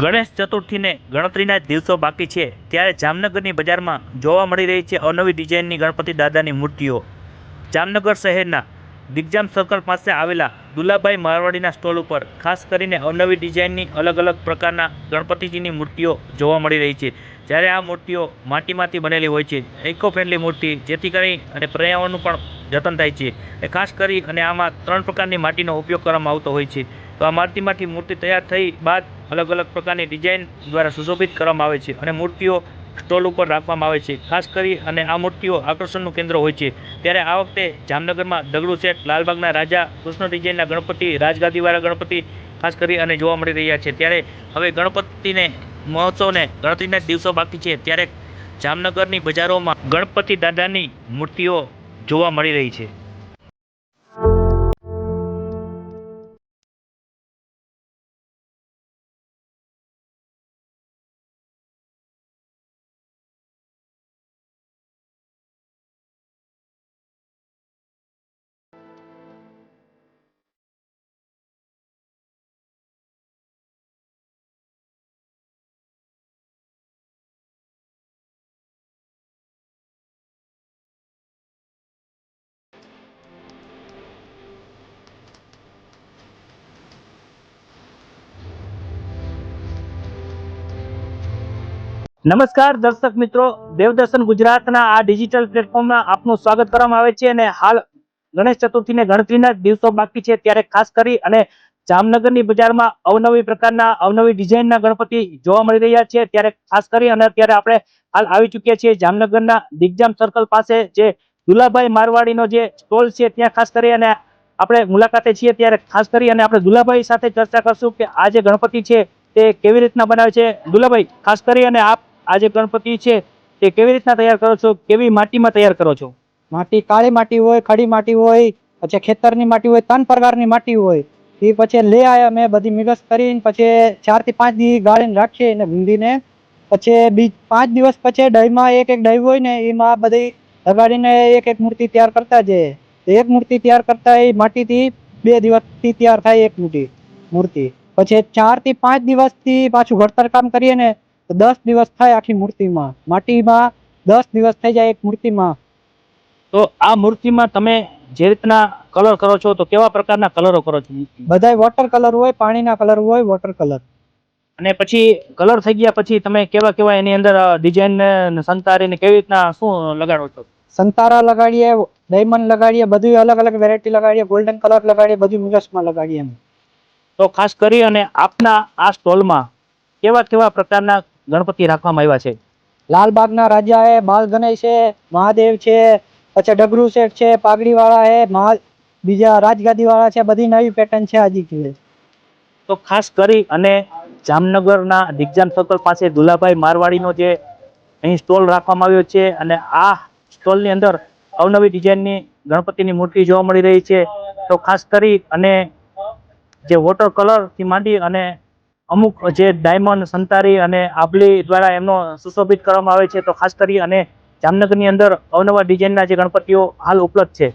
ગણેશ ચતુર્થીને ગણતરીના દિવસો બાકી છે, ત્યારે જામનગરની બજારમાં જોવા મળી રહી છે અવનવી ડિઝાઇનની ગણપતિ દાદાની મૂર્તિઓ. જામનગર શહેરના દિગ્જામ સર્કલ પાસે આવેલા દુલાભાઈ મારવાડીના સ્ટોલ ઉપર ખાસ કરીને અવનવી ડિઝાઇનની અલગ અલગ પ્રકારના ગણપતિજીની મૂર્તિઓ જોવા મળી રહી છે. જ્યારે આ મૂર્તિઓ માટીમાંથી બનેલી હોય છે ઇકો ફ્રેન્ડલી મૂર્તિ જેથી કરી અને પર્યાવરણનું પણ જતન થાય છે. એ ખાસ કરી અને આમાં ત્રણ પ્રકારની માટીનો ઉપયોગ કરવામાં આવતો હોય છે. તો આ માટીમાંથી મૂર્તિ તૈયાર થઈ બાદ અલગ અલગ પ્રકારની ડિઝાઇન દ્વારા સુશોભિત કરવામાં આવે છે અને મૂર્તિઓ સ્ટોલ ઉપર રાખવામાં આવે છે. ખાસ કરી અને આ મૂર્તિઓ આકર્ષણનું કેન્દ્ર હોય છે. ત્યારે આ વખતે જામનગરમાં દગડુ શેઠ, લાલબાગના રાજા, કૃષ્ણ ડિઝાઇનના ગણપતિ, રાજગાદીવાળા ગણપતિ ખાસ કરી અને જોવા મળી રહ્યા છે. ત્યારે હવે ગણપતિને મહોત્સવને ગણતરીના દિવસો બાકી છે. ત્યારે જામનગરની બજારોમાં ગણપતિ દાદાની મૂર્તિઓ જોવા મળી રહી છે. નમસ્કાર દર્શક મિત્રો, દેવદર્શન ગુજરાતના આ ડિજિટલ પ્લેટફોર્મમાં આપનું સ્વાગત કરવામાં આવે છે અને હાલ ગણેશ ચતુર્થીને ગણતરીના જ દિવસો બાકી છે. ત્યારે ખાસ કરી અને જામનગરની બજારમાં અવનવી પ્રકારના અવનવી ડિઝાઇનના ગણપતિ જોવા મળી રહ્યા છે. ત્યારે ખાસ કરી અને અત્યારે આપણે હાલ આવી ચૂક્યા છીએ જામનગરના દિગ્જામ સર્કલ પાસે, જે દુલાભાઈ મારવાડીનો જે સ્ટોલ છે, ત્યાં ખાસ કરી અને આપણે મુલાકાતે છીએ. ત્યારે ખાસ કરી અને આપણે દુલાભાઈ સાથે ચર્ચા કરશું કે આ જે ગણપતિ છે, તે કેવી રીતના બનાવે છે. દુલાભાઈ, ખાસ કરી અને આપ આ જે ગણપતિ છે, તે કેવી રીતના તૈયાર કરો છો? કેવી માટીમાં તૈયાર કરો છો? માટી કાળી માટી હોય, ખડી માટી હોય, પછી ખેતરની માટી હોય ત્રણ પ્રકારની માટી હોય, એ પછી લઈ આવ્યા અમે બધી મિક્સ કરીને, પછી ચારથી પાંચ દિવસ ગાળીને રાખીએ એને ભીંડીને. પછી બી પાંચ દિવસ પછી દહીંમાં એક એક દહીં હોય ને, એમાં બધી લગાડીને એક એક મૂર્તિ તૈયાર કરતા જઈએ. એક મૂર્તિ તૈયાર કરતા એ માટીથી બે દિવસથી તૈયાર થાય એક મૂર્તિ મૂર્તિ. પછી ચારથી પાંચ દિવસથી પાછું ઘડતર કામ કરીએ ને તો દસ દિવસ થાય આખી મૂર્તિમાં. માટીમાં દસ દિવસ થઈ જાય એક મૂર્તિમાં. તો આ મૂર્તિમાં તમે જે રીતના કલર કરો છો તો કેવા પ્રકારના કલરો કરો છો બધાય વોટર કલર હોય પાણીના કલર હોય વોટર કલર અને પછી કલર થઈ ગયા પછી તમે કેવા કેવા એની અંદર ડિઝાઇન સંતારીને કેવી રીતના શું લગાડો છો? સંતારા લગાડીએ ડાયમંડ લગાડીએ બધું અલગ અલગ વેરાયટી લગાડીએ ગોલ્ડન કલર લગાડીએ બધું મિરસમાં લગાડીએ તો ખાસ કરી અને આપના આ સ્ટોલમાં કેવા કેવા પ્રકારના ગણપતિ રાખવામાં આવ્યા છે. લાલબાગના રાજા એ બાલ ગણેશ છે મહાદેવ છે પછી ડગરુ શેઠ છે પાઘડી વાળા હે મહા બીજા રાજગાદી વાળા છે બધી નવી પેટર્ન છે હજી તો ખાસ કરી અને જામનગરના દિગ્જાન સર્કલ પાસે દુલાભાઈ મારવાડીનો જે અહીં સ્ટોલ રાખવામાં આવ્યો છે અને આ સ્ટોલની અંદર અવનવી ડિઝાઇનની ગણપતિની મૂર્તિ જોવા મળી રહી છે. તો ખાસ કરી અને જે વોટર કલરથી માંડી અને અમુક જે ડાયમંડ, સંતારી અને આબલી દ્વારા એમનો સુશોભિત કરવામાં આવે છે, તો ખાસ કરી અને જામનગરની અંદર અવનવા ડિઝાઇનના જે ગણપતિઓ હાલ ઉપલબ્ધ છે.